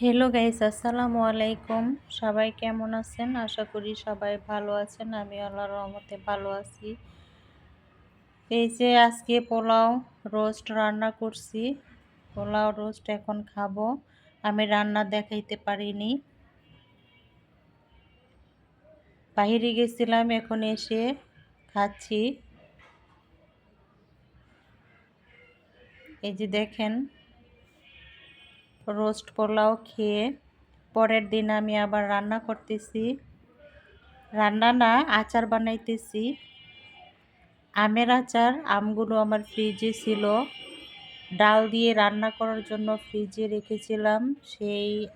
Hello guys আসসালামু আলাইকুম সবাই কেমন আছেন? আশা করি সবাই ভালো আছেন। আমি আল্লাহর রহমতে ভালো আছি। এই যে আজকে পোলাও রোস্ট রান্না করছি। পোলাও রোস্ট এখন খাব। আমি রান্না দেখাইতে পারিনি। বাহিরে গেছিলাম, এখন এসে খাচ্ছি। এই যে দেখেন রোস্ট পোলাও খেয়ে পরের দিন আমি আবার রান্না করতেছি। রান্না না, আচার বানাইতেছি। আমের আচার, আমগুলো আমার ফ্রিজে ছিল। ডাল দিয়ে রান্না করার জন্য ফ্রিজে রেখেছিলাম। সেই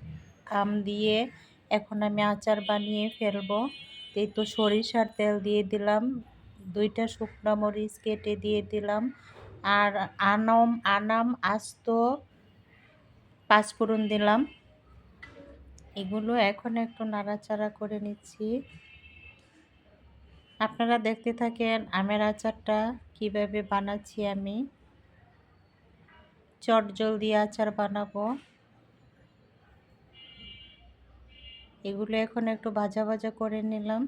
আম দিয়ে এখন আমি আচার বানিয়ে ফেলব। এই তো সরিষার তেল দিয়ে দিলাম। দুইটা শুকনো মরিচ কেটে দিয়ে দিলাম। আর আনম, আনাম আস্ত পাঁচফোড়ন দিলাম। এগুলো এখন একটু নাড়াচাড়া করে নিচ্ছি। আপনারা দেখতে থাকেন আমের আচারটা কীভাবে বানাচ্ছি আমি। চট জলদি আচার বানাবো। এগুলো এখন একটু ভাজা ভাজা করে নিলাম।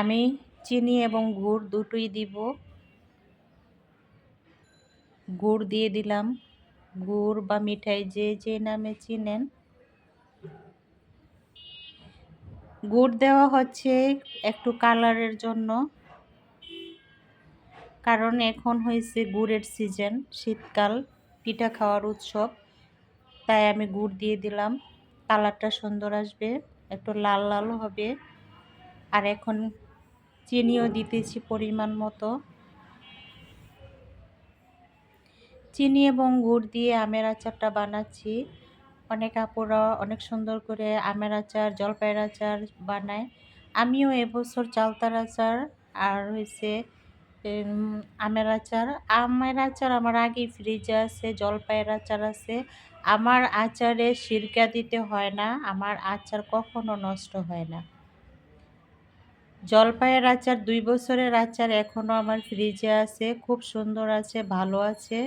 আমি চিনি এবং গুড় দুটোই দিব। গুড় দিয়ে দিলাম। গুড় বা মিঠাই যে যে নামে চিনেন। গুড় দেওয়া হচ্ছে একটু কালারের জন্য। কারণ এখন হয়েছে গুড়ের সিজন, শীতকাল, পিঠা খাওয়ার উৎসব। তাই আমি গুড় দিয়ে দিলাম। কালারটা সুন্দর আসবে, একটু লাল লাল হবে। আর এখন চিনিও দিতেছি পরিমাণ মতো। চিনি এবং গুড় দিয়ে আমের আচারটা বানাচ্ছি। অনেক আপুরা অনেক সুন্দর করে আমের আচার, জলপাইয়ের আচার বানায়। আমিও এবছর চালতার আচার আর হয়েছে আমের আচার। আমের আচার আমার আগে ফ্রিজে আছে, জলপাইয়ের আচার আছে। আমার আচারে সিরকা দিতে হয় না, আমার আচার কখনো নষ্ট হয় না। জলপাইয়ের আচার, দুই বছরের আচার এখনও আমার ফ্রিজে আছে, খুব সুন্দর আছে, ভালো আছে।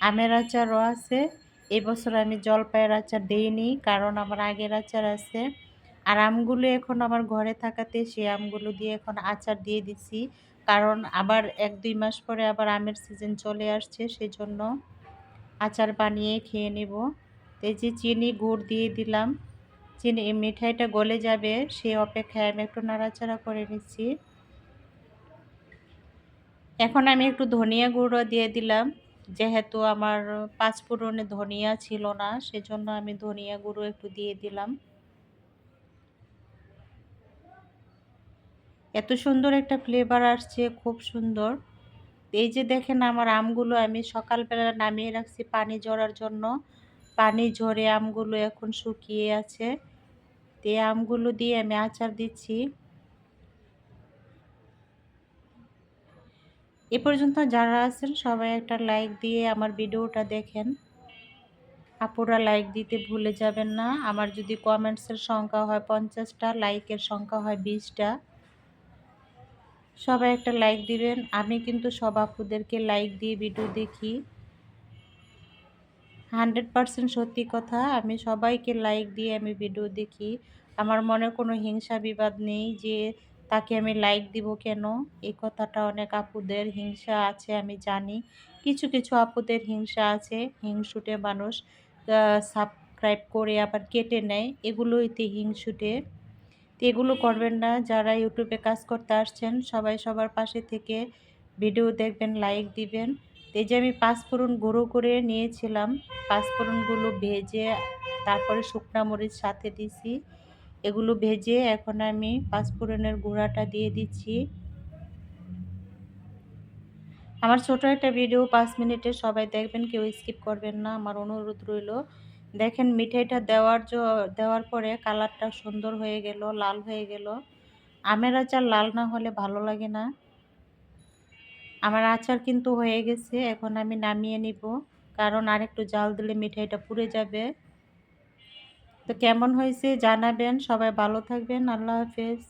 আমের আচারও আছে। এবছর আমি জলপাইয়ের আচার দিইনি কারণ আমার আগের আচার আছে। আর আমগুলো এখন আমার ঘরে থাকাতে সেই আমগুলো দিয়ে এখন আচার দিয়ে দিছি। কারণ আবার এক দুই মাস পরে আবার আমের সিজন চলে আসছে, সেজন্য আচার বানিয়ে খেয়ে নেব। এই যে চিনি গুড় দিয়ে দিলাম। চিনি, মিঠাইটা গলে যাবে সেই অপেক্ষায় আমি একটু নাড়াচাড়া করে নিচ্ছি। এখন আমি একটু ধনিয়া গুঁড়ো দিয়ে দিলাম। যেহেতু আমার পাঁচ পাঁচফোড়নে ধনিয়া ছিল না, সেজন্য আমি ধনিয়া গুঁড়ো একটু দিয়ে দিলাম। এত সুন্দর একটা ফ্লেভার আসছে, খুব সুন্দর। এই যে দেখেন আমার আমগুলো আমি সকালবেলা নামিয়ে রাখছি পানি ঝরার জন্য। পানি ঝরে আমগুলো এখন শুকিয়ে আছে। এই আমগুলো দিয়ে আমি আচার দিচ্ছি। এ পর্যন্ত যারা আছেন, সবাই একটা লাইক দিয়ে আমার ভিডিওটা দেখেন। আপুরা লাইক দিতে ভুলে যাবেন না। আমার যদি কমেন্টসের সংখ্যা হয় পঞ্চাশটা লাইকের সংখ্যা হয় বিশটা। সবাই একটা লাইক দিবেন। আমি কিন্তু সব আপুদেরকে লাইক দিয়ে ভিডিও দেখি। হান্ড্রেড পারসেন্ট সত্যি কথা, আমি সবাইকে লাইক দিয়ে আমি ভিডিও দেখি। আমার মনে কোনো হিংসা বিবাদ নেই যে তাকে আমি লাইক দিব কেন? এই কথাটা অনেক আপুদের হিংসা আছে, আমি জানি। কিছু কিছু আপুদের হিংসা আছে। হিংসুটে মানুষ সাবস্ক্রাইব করে আবার কেটে নেয়। এগুলোইতে হিংসুটে। তো এগুলো করবেন না। যারা ইউটিউবে কাজ করতে আসছেন, সবাই সবার পাশে থেকে ভিডিও দেখবেন লাইক দিবেন। এই যে আমি পাঁচফোড়ন গুঁড়ো করে নিয়েছিলাম, পাঁচফোড়নগুলো ভেজে তারপরে শুকনা মরিচ সাথে দিছি। এগুলো ভেজে এখন আমি পাঁচফোড়নের গুঁড়াটা দিয়ে দিচ্ছি। আমার ছোট একটা ভিডিও, পাঁচ মিনিটে সবাই দেখবেন, কেউ স্কিপ করবেন না, আমার অনুরোধ রইল। দেখেন, মিঠাইটা দেওয়ার দেওয়ার পরে কালারটা সুন্দর হয়ে গেল, লাল হয়ে গেল। আমের আচার লাল না হলে ভালো লাগে না। আমার আচার কিন্তু হয়ে গেছে, এখন আমি নামিয়ে নিব, কারণ আরেকটু জাল দিলে মিঠাইটা পুড়ে যাবে। তো কেমন হয়েছে জানাবেন সবাই ভালো থাকবেন আল্লাহ হাফেজ।